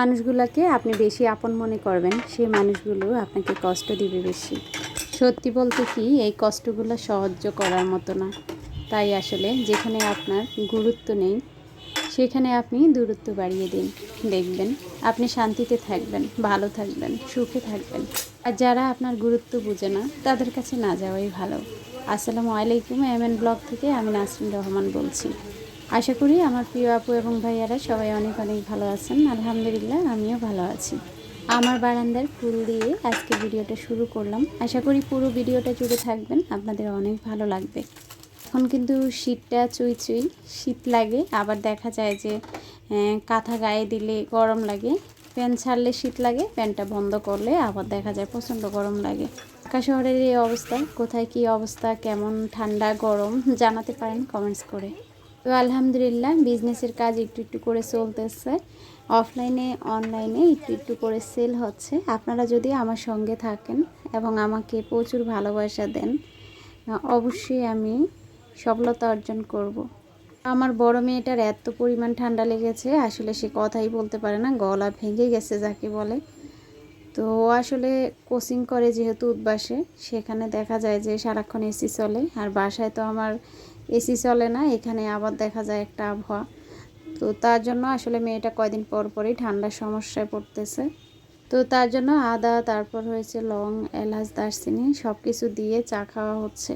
মানুষগুলোকে আপনি বেশি আপন মনে করবেন, সেই মানুষগুলো আপনাকে কষ্ট দিবে বেশি। সত্যি বলতে কি, এই কষ্টগুলো সহ্য করার মতো না। তাই আসলে যেখানে আপনার গুরুত্ব নেই, সেখানে আপনি দূরত্ব বাড়িয়ে দিন। দেখবেন, আপনি শান্তিতে থাকবেন, ভালো থাকবেন, সুখে থাকবেন। আর যারা আপনার গুরুত্ব বুঝে না, তাদের কাছে না যাওয়াই ভালো। আসসালামু আলাইকুম এম এন ব্লগ থেকে আমি নাসরিন রহমান বলছি। আশা করি আমার প্রিয় আপু এবং ভাইয়ারা সবাই অনেক অনেক ভালো আছেন। আলহামদুলিল্লাহ, আমিও ভালো আছি। আমার বারান্দার ফুল দিয়ে আজকে ভিডিওটা শুরু করলাম। আশা করি পুরো ভিডিওটা জুড়ে থাকবেন, আপনাদের অনেক ভালো লাগবে। এখন কিন্তু শীতটা চুই চুই, শীত লাগে। আবার দেখা যায় যে কাঁথা গায়ে দিলে গরম লাগে। প্যান ছাড়লে শীত লাগে প্যানটা বন্ধ করলে আবার দেখা যায় প্রচণ্ড গরম লাগে। ঢাকা শহরের এই অবস্থা, কোথায় কি অবস্থা, কেমন ঠান্ডা, গরম, জানাতে পারেন কমেন্টস করে। তো আলহামদুলিল্লাহ বিজনেসের কাজ একটু একটু করে চলতেছে। অফলাইনে অনলাইনে একটু একটু করে সেল হচ্ছে। আপনারা যদি আমার সঙ্গে থাকেন এবং আমাকে প্রচুর ভালোবাসা দেন, অবশ্যই আমি সফলতা অর্জন করব। আমার বড় মেয়েটার এত পরিমাণ ঠান্ডা লেগেছে, আসলে সে কথাই বলতে পারে না, গলা ভেঙে গেছে যাকে বলে। তো ও আসলে কোচিং করে যেহেতু উদ্বাসে, সেখানে দেখা যায় যে সারাক্ষণ এসি চলে। আর বাসায় তো আমার এসি চলে না, এখানে আবার দেখা যায় একটা আবহাওয়া। তো তার জন্য আসলে মেয়েটা কয়দিন পর পরই ঠান্ডার সমস্যায় পড়তেছে। তো তার জন্য আদা, তারপর হয়েছে লং, এলাচ, দারচিনি সব কিছু দিয়ে চা খাওয়া হচ্ছে।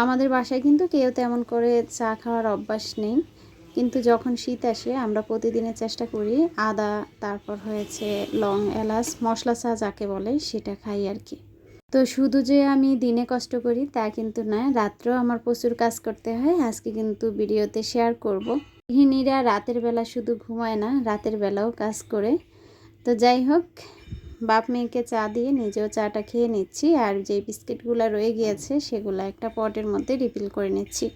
আমাদের বাসায় কিন্তু কেউ তেমন করে চা খাওয়ার অভ্যাস নেই। কিন্তু যখন শীত আসে, আমরা প্রতিদিনের চেষ্টা করি আদা, তারপর হয়েছে লং, এলাচ, মশলা চা যাকে বলে সেটা খাই আর কি। তো শুধু যে আমি দিনে কষ্ট করি, তা কিন্তু নয়। রাত্রেও আমার প্রচুর কাজ করতে হয়। আজকে কিন্তু ভিডিওতে শেয়ার করব। গৃহিণীরা রাতের বেলা শুধু ঘুমায় না, রাতের বেলাও কাজ করে। তো যাই হোক, বাপ মেয়েকে চা দিয়ে নিজেও চাটা খেয়ে নিচ্ছি। আর যে বিস্কিটগুলো রয়ে গিয়েছে, সেগুলো একটা পটের মধ্যে রিফিল করে নিচ্ছি।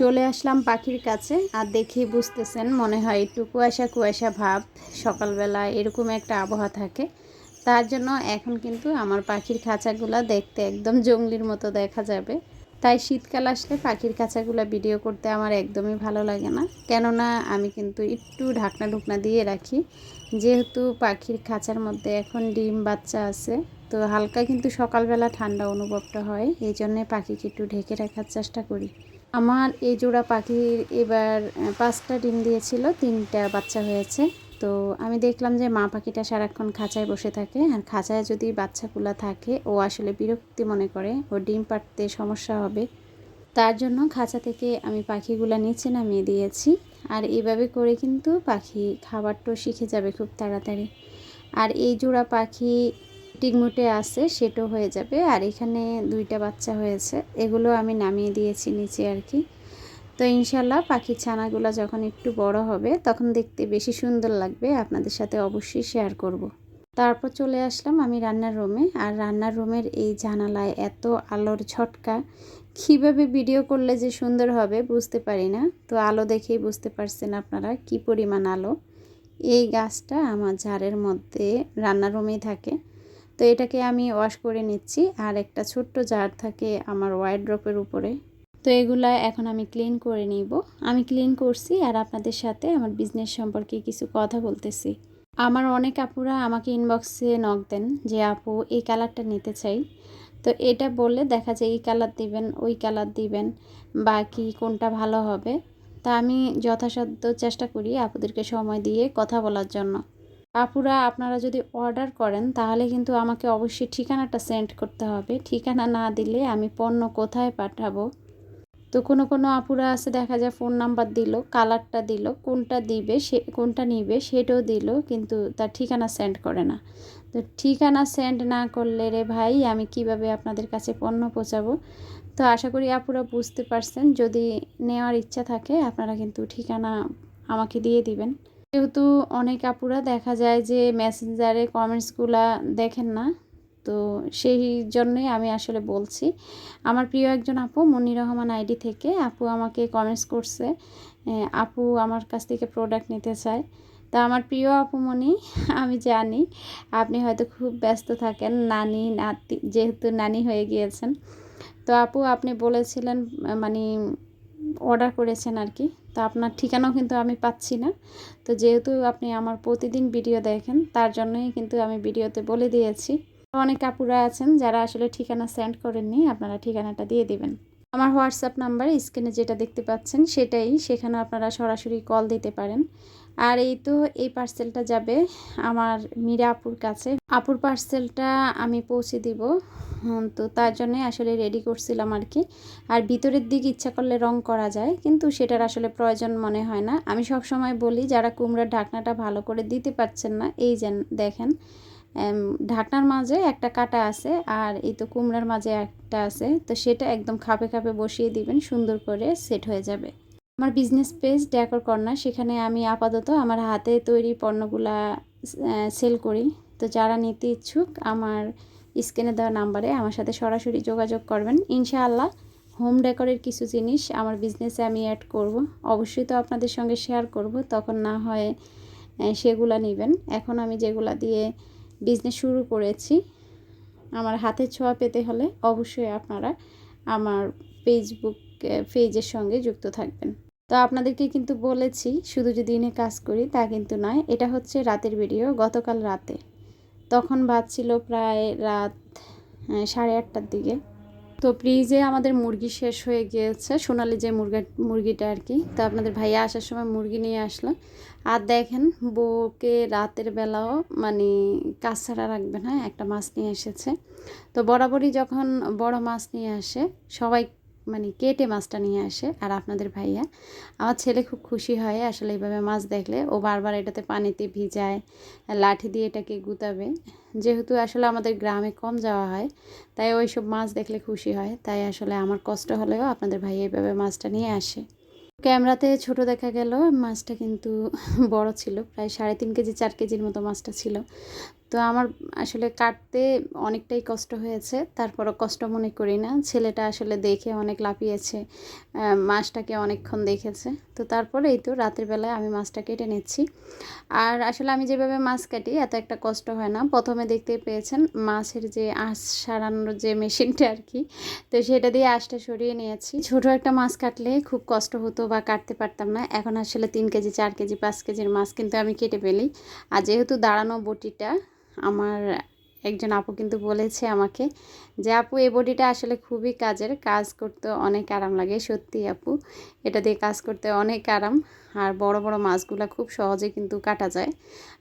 চলে আসলাম পাখির কাছে। আর দেখি বুঝতেছেন, মনে হয় একটু কুয়াশা কুয়াশা ভাব, সকালবেলা এরকম একটা আবহাওয়া থাকে। তার জন্য এখন কিন্তু আমার পাখির খাঁচাগুলো দেখতে একদম জঙ্গলির মতো দেখা যাবে। তাই শীতকাল আসলে পাখির খাঁচাগুলো ভিডিও করতে আমার একদমই ভালো লাগে না। কেননা আমি কিন্তু একটু ঢাকনা ঢুকনা দিয়ে রাখি। যেহেতু পাখির খাঁচার মধ্যে এখন ডিম বাচ্চা আছে, তো হালকা কিন্তু সকালবেলা ঠান্ডা অনুভবটা হয়। এই জন্যে পাখিকে একটু ঢেকে রাখার চেষ্টা করি। আমার এই জোড়া পাখির এবার পাঁচটা ডিম দিয়েছিল, তিনটা বাচ্চা হয়েছে। তো আমি দেখলাম যে মা পাখিটা সারাক্ষণ খাঁচায় বসে থাকে, আর খাঁচায় যদি বাচ্চাগুলো থাকে, ও আসলে বিরক্তি মনে করে, ও ডিম পাড়তে সমস্যা হবে। তার জন্য খাঁচা থেকে আমি পাখিগুলো নিচে নামিয়ে দিয়েছি, আর এইভাবে করে কিন্তু পাখি খাবারটাও শিখে যাবে খুব তাড়াতাড়ি। আর এই জোড়া পাখি টিকমুটে আছে সেটাও হয়ে যাবে। আর এখানে দুইটা বাচ্চা হয়েছে, এগুলো আমি নামিয়ে দিয়েছি নিচে আর কি। তো ইনশাল্লাহ পাখির ছানাগুলো যখন একটু বড় হবে, তখন দেখতে বেশি সুন্দর লাগবে, আপনাদের সাথে অবশ্যই শেয়ার করব। তারপর চলে আসলাম আমি রান্নার রুমে, আর রান্নার রুমের এই জানালায় এত আলোর ঝটকা, কীভাবে ভিডিও করলে যে সুন্দর হবে বুঝতে পারি না। তো আলো দেখেই বুঝতে পারছেন আপনারা কি পরিমাণ আলো। এই গাছটা আমার ঝাড়ের মধ্যে রান্নার রুমেই থাকে। তো এটাকে আমি ওয়াশ করে নিচ্ছি আর একটা ছোট্ট জার থাকে আমার ওয়াইড্রপের উপরে। তো এগুলা এখন আমি ক্লিন করে নিব। আমি ক্লিন করছি আর আপনাদের সাথে আমার বিজনেস সম্পর্কে কিছু কথা বলতেছি। আমার অনেক আপুরা আমাকে ইনবক্সে নক দেন যে, আপু, এই কালারটা নিতে চাই। তো এটা বললে দেখা যায় এই কালার দিবেন, ওই কালার দিবেন বা কি কোনটা ভালো হবে। তা আমি যথাসাধ্য চেষ্টা করি আপুদেরকে সময় দিয়ে কথা বলার জন্য। আপুরা, আপনারা যদি অর্ডার করেন, তাহলে কিন্তু আমাকে অবশ্যই ঠিকানাটা সেন্ড করতে হবে। ঠিকানা না দিলে আমি পণ্য কোথায় পাঠাবো? তো কোনো কোনো আপুরা আছে, দেখা যায় ফোন নাম্বার দিল কালারটা দিল, কোনটা দিবে, সে, কোনটা নিবে, সেটাও দিল, কিন্তু তার ঠিকানা সেন্ড করে না। তো ঠিকানা সেন্ড না করলে রে ভাই, আমি কীভাবে আপনাদের কাছে পণ্য পৌঁছাবো? তো আশা করি আপুরা বুঝতে পারছেন, যদি নেওয়ার ইচ্ছা থাকে, আপনারা কিন্তু ঠিকানা আমাকে দিয়ে দিবেন। যেহেতু অনেক আপুরা দেখা যায় যে মেসেঞ্জারে কমেন্টসগুলা দেখেন না, তো সেই জন্যই আমি আসলে বলছি। আমার প্রিয় একজন আপু মনির রহমান আইডি থেকে আপু আমাকে কমেন্টস করছে আপু আমার কাছ থেকে প্রোডাক্ট নিতে চায়। তা আমার প্রিয় আপুমণি আমি জানি আপনি হয়তো খুব ব্যস্ত থাকেন, নানি, নাতি, যেহেতু নানি হয়ে গিয়েছেন। তো আপু আপনি বলেছিলেন মানে অর্ডার করেছেন আর কি। তো আপনার ঠিকানাও কিন্তু আমি পাচ্ছি না। তো যেহেতু আপনি আমার প্রতিদিন ভিডিও দেখেন, তার জন্যই কিন্তু আমি ভিডিওতে বলে দিয়েছি। অনেক আপুরা আছেন যারা আসলে ঠিকানা সেন্ড করেননি, আপনারা ঠিকানাটা দিয়ে দিবেন। আমার হোয়াটসঅ্যাপ নাম্বার, স্ক্রিনে যেটা দেখতে পাচ্ছেন সেটাই সেখানে আপনারা সরাসরি কল দিতে পারেন। আর এই তো এই পার্সেলটা যাবে আমার মীরা আপুর কাছে। আপুর পার্সেলটা আমি পৌঁছে দিব। তো তার জন্যই আসলে রেডি করছিলাম আর কি আর ভিতরের দিক ইচ্ছা করলে রং করা যায়, কিন্তু সেটার আসলে প্রয়োজন মনে হয় না। আমি সব সময় বলি, যারা কুমড়ার ঢাকনাটা ভালো করে দিতে পারছেন না, এই যেন দেখেন ঢাকনার মাঝে একটা কাটা আছে, আর এই তো কুমড়ার মাঝে একটা আছে, তো সেটা একদম খাপে খাপে বসিয়ে দিবেন, সুন্দর করে সেট হয়ে যাবে। আমার বিজনেস পেজ ড্যাকর কর্নার সেখানে আমি আপাতত আমার হাতে তৈরি পণ্যগুলা সেল করি। তো যারা নিতে ইচ্ছুক, আমার স্ক্রিনে দেওয়া নাম্বারে আমার সাথে সরাসরি যোগাযোগ করবেন। ইনশাআল্লাহ হোম ডেকোরের কিছু জিনিস আমার বিজনেসে আমি অ্যাড করব। অবশ্যই তো আপনাদের সঙ্গে শেয়ার করব, তখন না হয় সেগুলা নেবেন। এখন আমি যেগুলা দিয়ে বিজনেস শুরু করেছি, আমার হাতে ছোঁয়া পেতে হলে অবশ্যই আপনারা আমার ফেসবুক পেজের সঙ্গে যুক্ত থাকবেন। তো আপনাদেরকে কিন্তু বলেছি, শুধু যদি দিনে কাজ করি তা কিন্তু নয়, এটা হচ্ছে রাতের ভিডিও গতকাল রাতে। তখন বাজছিল প্রায় রাত সাড়ে আটটার দিকে। তো ফ্রিজে আমাদের মুরগি শেষ হয়ে গিয়েছে। সোনালি যে মুরগা, মুরগিটা আর কি, তো আপনাদের ভাইয়া আসার সময় মুরগি নিয়ে আসলো। আর দেখেন, বউকে রাতের বেলাও মানে কাজ ছাড়া রাখবে না, একটা মাছ নিয়ে এসেছে। তো বরাবরই যখন বড় মাছ নিয়ে আসে, সবাই মানে কেটে মাছটা নিয়ে আসে আর আপনাদের ভাইয়া। আমার ছেলে খুব খুশি হয় আসলে এইভাবে মাছ দেখলে। ও বারবার এটাতে পানিতে ভিজায়, লাঠি দিয়ে এটাকে গুতাবে। যেহেতু আসলে আমাদের গ্রামে কম যাওয়া হয়, তাই ওই সব মাছ দেখলে খুশি হয়। তাই আসলে আমার কষ্ট হলেও আপনাদের ভাই এইভাবে মাছটা নিয়ে আসে। ক্যামেরাতে ছোট দেখা গেল, মাছটা কিন্তু বড় ছিল, প্রায় সাড়ে তিন কেজি, চার কেজির মতো মাছটা ছিল। তো আমার আসলে কাটতে অনেকটাই কষ্ট হয়েছে, তারপরও কষ্ট মনে করি না। ছেলেটা আসলে দেখে অনেক লাফিয়েছে মাছটাকে অনেকক্ষণ দেখেছে। তো তারপরে এই তো রাতের বেলায় আমি মাছটা কেটে নিচ্ছি। আর আসলে আমি যেভাবে মাছ কাটি, এত একটা কষ্ট হয় না। প্রথমে দেখতে পেয়েছেন মাছের যে আঁশ সারানোর যে মেশিনটা আর কি, তো সেটা দিয়ে আঁশটা সরিয়ে নিয়েছি। ছোট একটা মাছ কাটলে খুব কষ্ট হতো বা কাটতে পারতাম না। এখন আসলে তিন কেজি, চার কেজি, পাঁচ কেজির মাছ কিন্তু আমি কেটে ফেলি। আর যেহেতু দাঁড়ানো বটিটা আমার একজন আপু কিন্তু বলেছে আমাকে যে, আপু, এই বডিটা আসলে খুবই কাজের। কাজ করতে অনেক আরাম লাগে। সত্যি আপু, এটা দিয়ে কাজ করতে অনেক আরাম। আর বড় বড় মাছগুলো খুব সহজে কিন্তু কাটা যায়।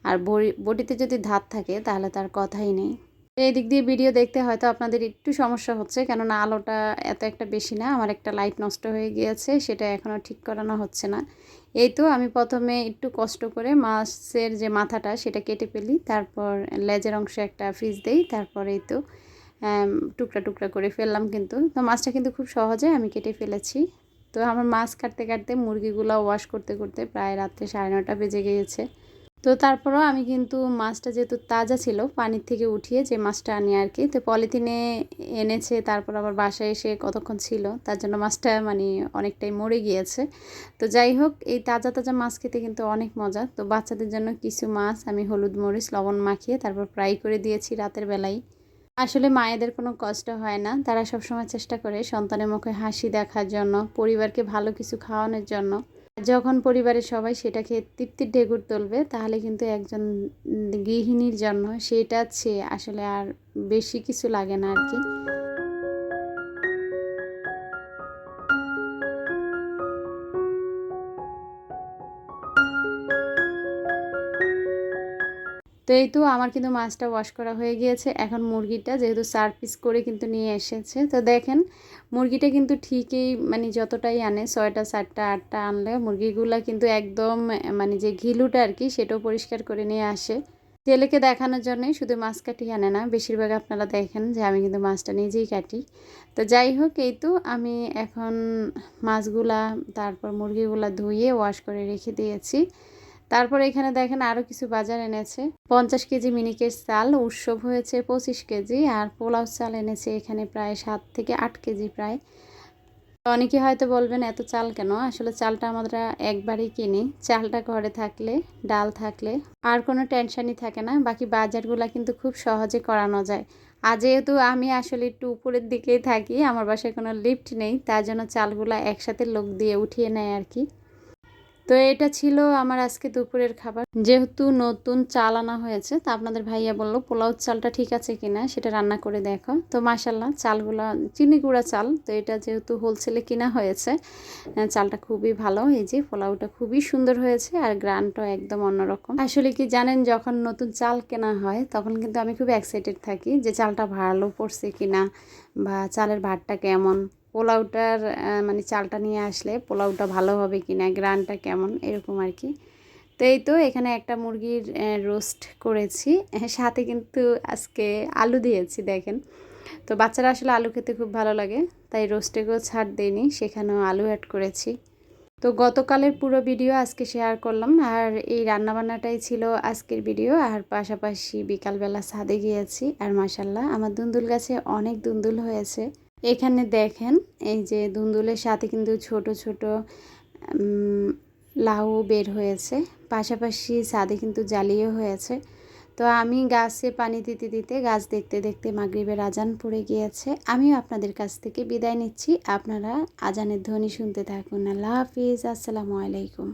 আর বড়ি, বডিতে যদি ধাত থাকে, তাহলে তার কথাই নেই। এই দিক দিয়ে ভিডিও দেখতে হয়তো আপনাদের একটু সমস্যা হচ্ছে, কেননা আলোটা এত একটা বেশি না, আমার একটা লাইট নষ্ট হয়ে গিয়েছে, সেটা এখনও ঠিক করানো হচ্ছে না। এই তো আমি প্রথমে একটু কষ্ট করে মাছের যে মাথাটা, সেটা কেটে ফেলি, তারপর লেজের অংশে একটা ফ্রিজ দেই, তারপর এই তো টুকরা টুকরা করে ফেললাম কিন্তু। তো মাছটা কিন্তু খুব সহজে আমি কেটে ফেলেছি। তো আমার মাছ কাটতে কাটতে মুরগিগুলো ওয়াশ করতে করতে প্রায় রাত্রে সাড়ে নটা বেজে গিয়েছে। তো তারপরও আমি কিন্তু মাছটা যেহেতু তাজা ছিল, পানির থেকে উঠিয়ে যে মাছটা আনি আর কি তো পলিথিনে এনেছে, তারপর আবার বাসায় এসে কতক্ষণ ছিল, তার জন্য মাছটা মানে অনেকটাই মরে গিয়েছে। তো যাই হোক, এই তাজা তাজা মাছ খেতে কিন্তু অনেক মজা। তো বাচ্চাদের জন্য কিছু মাছ আমি হলুদ মরিচ, লবণ মাখিয়ে তারপর ফ্রাই করে দিয়েছি রাতের বেলায় আসলে মায়েদের কোনো কষ্ট হয় না, তারা সবসময় চেষ্টা করে সন্তানের মুখে হাসি দেখার জন্য, পরিবারকে ভালো কিছু খাওয়ানোর জন্য। যখন পরিবারের সবাই সেটা খেয়ে তৃপ্তির ঢেকুর তুলবে, তাহলে কিন্তু একজন গৃহিণীর জন্য সেটা চেয়ে আসলে আর বেশি কিছু লাগে না আর কি। তো এই তো আমার কিন্তু মাছটা ওয়াশ করা হয়ে গিয়েছে। এখন মুরগিটা যেহেতু চার পিস করে কিন্তু নিয়ে এসেছে। তো দেখেন, মুরগিটা কিন্তু ঠিকই মানে যতটাই আনে, ছয়টা, সাতটা, আটটা আনলে মুরগিগুলা কিন্তু একদম মানে যে ঘিলুটা আর কি, সেটাও পরিষ্কার করে নিয়ে আসে। ছেলেকে দেখানোর জন্যই শুধু মাছ কাটি আনে না, বেশিরভাগ আপনারা দেখেন যে আমি কিন্তু মাছটা নিজেই কাটি। তো যাই হোক, এই তো আমি এখন মাছগুলা, তারপর মুরগিগুলা ধুয়ে ওয়াশ করে রেখে দিয়েছি। তারপর এখানে দেখেন আরও কিছু বাজার এনেছে। পঞ্চাশ কেজি মিনিকের চাল উৎসব হয়েছে পঁচিশ কেজি, আর পোলাও চাল এনেছে এখানে প্রায় সাত থেকে আট কেজি প্রায়। অনেকে হয়তো বলবেন, এত চাল কেন? আসলে চালটা আমরা একবারই কিনি। চালটা ঘরে থাকলে, ডাল থাকলে আর কোনো টেনশনই থাকে না। বাকি বাজারগুলো কিন্তু খুব সহজে করানো যায়। আর যেহেতু আমি আসলে একটু উপরের দিকেই থাকি, আমার বাসায় কোনো লিফট নেই, তার জন্য চালগুলো একসাথে লোক দিয়ে উঠিয়ে নেয় আর কি। তো এটা ছিল আমার আজকে দুপুরের খাবার। যেহেতু নতুন চাল আনা হয়েছে, তা আপনাদের ভাইয়া বলল, পোলাও চালটা ঠিক আছে কিনা সেটা রান্না করে দেখো। তো মাসাল্লাহ চালগুলো, চিনি গুঁড়া চাল, তো এটা যেহেতু হোলসেলে কিনা হয়েছে চালটা খুবই ভালো। এই যে পোলাওটা খুবই সুন্দর হয়েছে আর গ্রানটাও একদম অন্যরকম। আসলে কি জানেন, যখন নতুন চাল কেনা হয়, তখন কিন্তু আমি খুব এক্সাইটেড থাকি যে চালটা ভালো পড়ছে কিনা বা চালের ভাতটা কেমন। পোলাওটার মানে চালটা নিয়ে আসলে পোলাওটা ভালো হবে কি না গ্রানটা কেমন, এরকম আর কি। তো এই তো এখানে একটা মুরগির রোস্ট করেছি। সাথে কিন্তু আজকে আলু দিয়েছি, দেখেন। তো বাচ্চারা আসলে আলু খেতে খুব ভালো লাগে, তাই রোস্টেকেও ছাড় দেয়নি সেখানেও আলু অ্যাড করেছি। তো গতকালের পুরো ভিডিও আজকে শেয়ার করলাম, আর এই রান্নাবান্নাটাই ছিল আজকের ভিডিও আর পাশাপাশি বিকালবেলা ছাদে গিয়েছি, আর মাসাল্লাহ আমার দুন্দুল গাছে অনেক দুন্দুল হয়েছে। এখানে দেখেন, এই যে দুন্দুলের সাথে কিন্তু ছোট ছোট লাউ বের হয়েছে। পাশাপাশি ছাদে কিন্তু জালিও হয়েছে। তো আমি গাছে পানি দিতে দিতে, গাছ দেখতে দেখতে মাগরীবের আজান পড়ে গিয়েছে। আমিও আপনাদের কাছ থেকে বিদায় নিচ্ছি। আপনারা আজানের ধ্বনি শুনতে থাকুন। আল্লাহ হাফিজ। আসসালামু আলাইকুম।